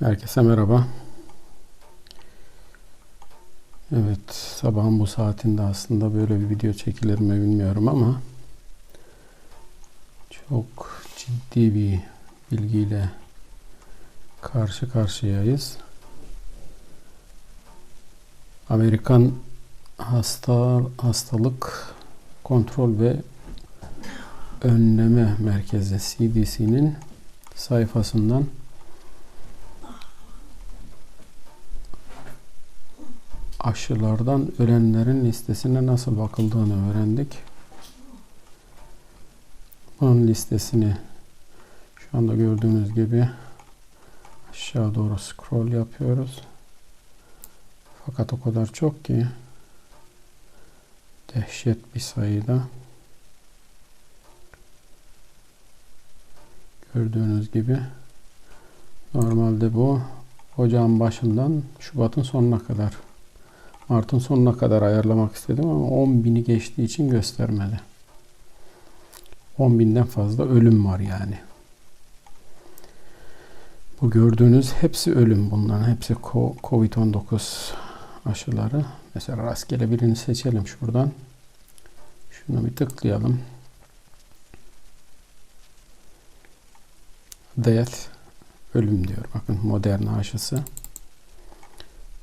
Herkese merhaba. Evet, sabahın bu saatinde aslında böyle bir video çekilir mi bilmiyorum ama çok ciddi bir bilgiyle karşı karşıyayız. Amerikan Hasta Hastalık Kontrol ve Önleme Merkezi CDC'nin sayfasından aşılardan ölenlerin listesine nasıl bakıldığını öğrendik. Bunun listesini şu anda gördüğünüz gibi aşağı doğru scroll yapıyoruz. Fakat o kadar çok ki dehşet bir sayıda gördüğünüz gibi normalde bu ocağın başından Şubat'ın sonuna kadar Mart'ın sonuna kadar ayarlamak istedim ama 10 bini geçtiği için göstermedi. 10 binden fazla ölüm var yani. Bu gördüğünüz hepsi ölüm bunların. Hepsi Covid-19 aşıları. Mesela rastgele birini seçelim şuradan. Şunu bir tıklayalım. Death ölüm diyor. Bakın modern aşısı.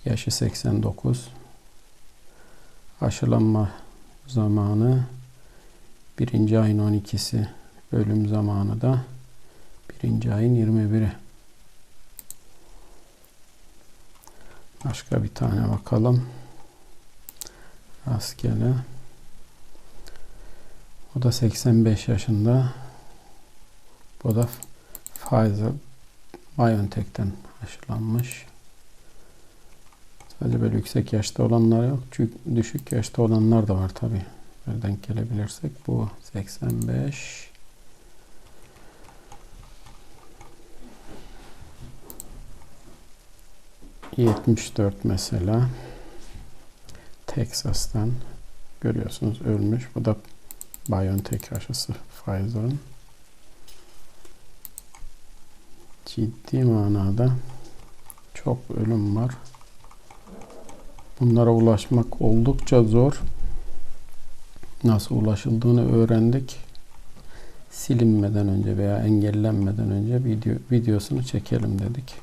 Yaşı 89. Aşılanma zamanı birinci ayın 12'si. Ölüm zamanı da birinci ayın 21'i. Başka bir tane bakalım. Rastgele. O da 85 yaşında. Bu da Pfizer BioNTech'ten aşılanmış. Sadece böyle yüksek yaşta olanlar yok. Çünkü düşük yaşta olanlar da var tabi. Nereden gelebilirsek bu 85 74 mesela Texas'tan görüyorsunuz ölmüş. Bu da BioNTech aşısı Pfizer'ın. Ciddi manada çok ölüm var. Bunlara ulaşmak oldukça zor. Nasıl ulaşıldığını öğrendik. Silinmeden önce veya engellenmeden önce video videosunu çekelim dedik.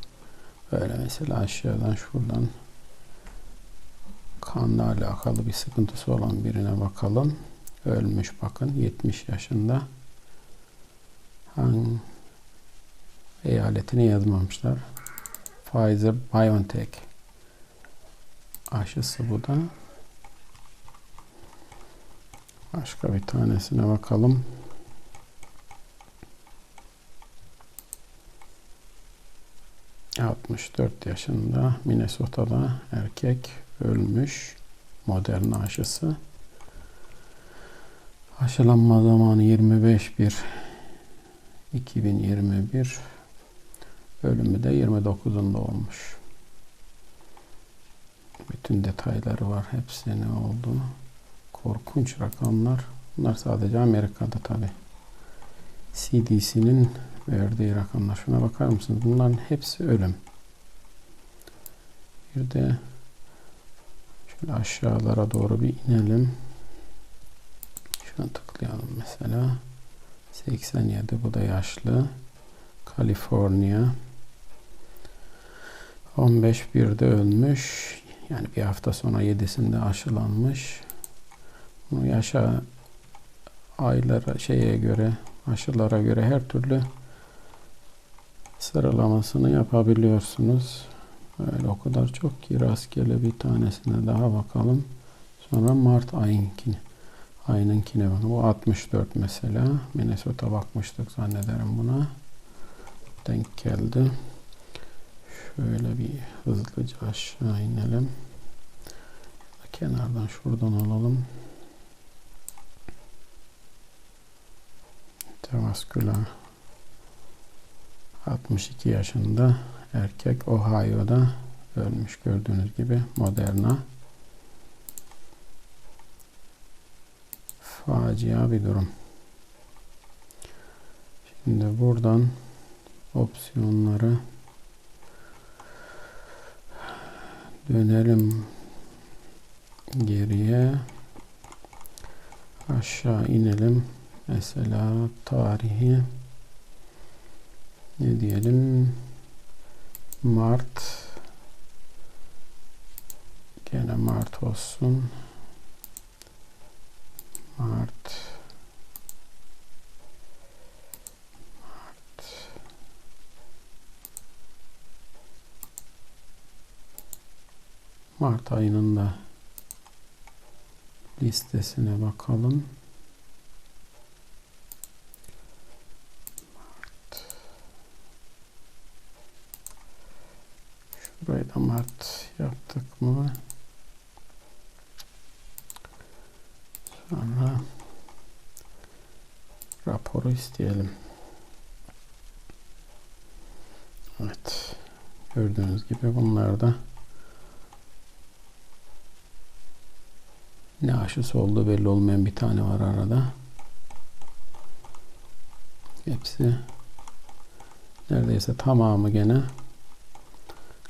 Böyle mesela aşağıdan şuradan kanla alakalı bir sıkıntısı olan birine bakalım. Ölmüş bakın 70 yaşında. Hangi eyaletini yazmamışlar. Pfizer BioNTech aşısı bu da. Başka bir tanesine bakalım. ...64 yaşında Minnesota'da erkek ölmüş modern aşısı. Aşılanma zamanı 25 bir 2021 ölümü de 29'unda olmuş. Bütün detayları var. Hepsi ne oldu? Korkunç rakamlar. Bunlar sadece Amerika'da tabi. CDC'nin verdiği rakamlar. Şuna bakar mısınız? Bunların hepsi ölüm. Bir de şöyle aşağılara doğru bir inelim. Şuna tıklayalım mesela. 87 bu da yaşlı. Kaliforniya. 15 birde ölmüş. Yani bir hafta sonra yedisinde aşılanmış. Bunu yaşa aylara şeye göre aşılara göre her türlü sıralamasını yapabiliyorsunuz. Öyle o kadar çok ki rastgele bir tanesine daha bakalım. Sonra Mart ayınkini. Ayınınkine bakın. Bu 64 mesela. Minnesota bakmıştık zannederim buna. Denk geldi. Şöyle bir hızlıca aşağı inelim. Kenardan şuradan alalım. Tevasküler 62 yaşında erkek Ohio'da ölmüş gördüğünüz gibi Moderna. Facia bir durum. Şimdi buradan opsiyonları Dönelim geriye. Aşağı inelim. Mesela tarihi ne diyelim? Mart gene Mart olsun. Mart Mart Mart ayının da listesine bakalım. Burayı da Mart yaptık mı? Sonra raporu isteyelim. Evet. Gördüğünüz gibi bunlar da ne aşısı olduğu belli olmayan bir tane var arada. Hepsi neredeyse tamamı gene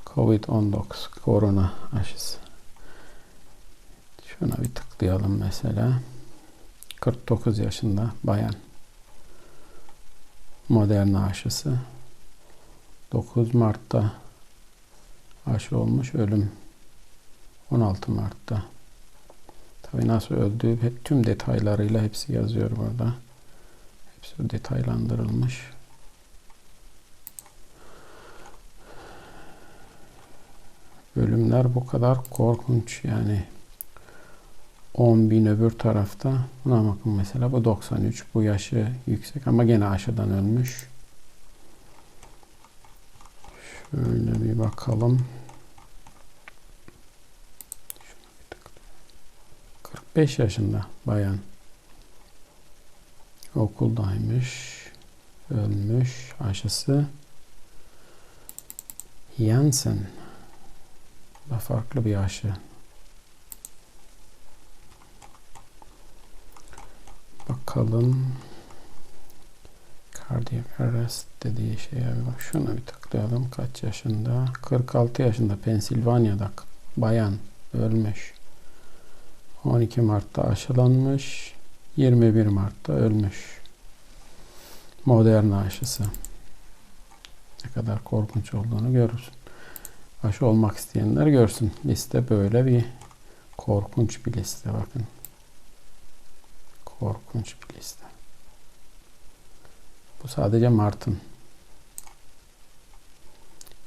Covid-19 korona aşısı. Şuna bir tıklayalım mesela. 49 yaşında bayan. Moderna aşısı. 9 Mart'ta aşı olmuş ölüm 16 Mart'ta. Tabii nasıl öldüğü hep tüm detaylarıyla hepsi yazıyor burada. Hepsi detaylandırılmış. Ölümler bu kadar korkunç yani 10 bin öbür tarafta. Buna bakın mesela bu 93. Bu yaşı yüksek ama gene aşıdan ölmüş. Şöyle bir bakalım. 45 yaşında bayan. Okuldaymış. Ölmüş. Aşısı. Janssen. Da farklı bir aşı. Bakalım. Cardiac arrest dediği şeye. Şuna bir tıklayalım. Kaç yaşında? 46 yaşında Pensilvanya'da bayan ölmüş. 12 Mart'ta aşılanmış. 21 Mart'ta ölmüş. Moderna aşısı. Ne kadar korkunç olduğunu görürsün. Aşı olmak isteyenler görsün. Liste böyle bir korkunç bir liste bakın. Korkunç bir liste. Bu sadece Mart'ın.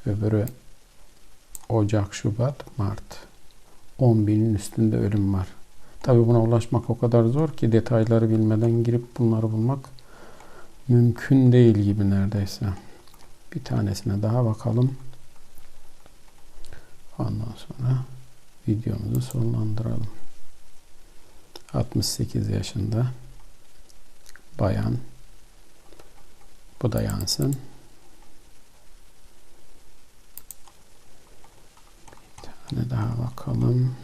Öbürü Ocak, Şubat, Mart. 10 binin üstünde ölüm var. Tabi buna ulaşmak o kadar zor ki detayları bilmeden girip bunları bulmak mümkün değil gibi neredeyse. Bir tanesine daha bakalım. Ondan sonra videomuzu sonlandıralım. 68 yaşında bayan bu da yansın. Bir tane daha bakalım.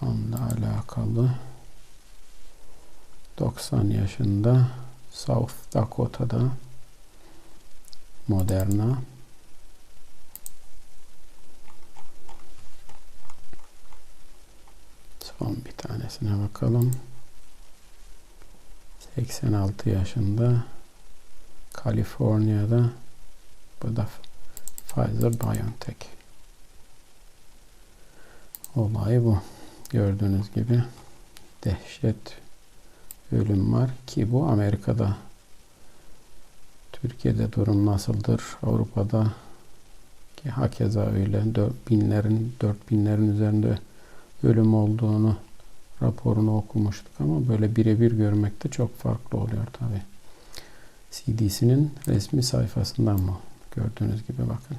Kanla alakalı 90 yaşında South Dakota'da Moderna Son bir tanesine bakalım. 86 yaşında Kaliforniya'da bu da Pfizer BioNTech. Olay bu. Gördüğünüz gibi dehşet ölüm var ki bu Amerika'da. Türkiye'de durum nasıldır? Avrupa'da ki hakeza öyle. Dört binlerin, dört binlerin üzerinde ölüm olduğunu raporunu okumuştuk ama böyle birebir görmekte çok farklı oluyor tabi. CDC'nin resmi sayfasından mı? Gördüğünüz gibi bakın.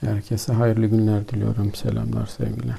Herkese hayırlı günler diliyorum. Selamlar, sevgiler.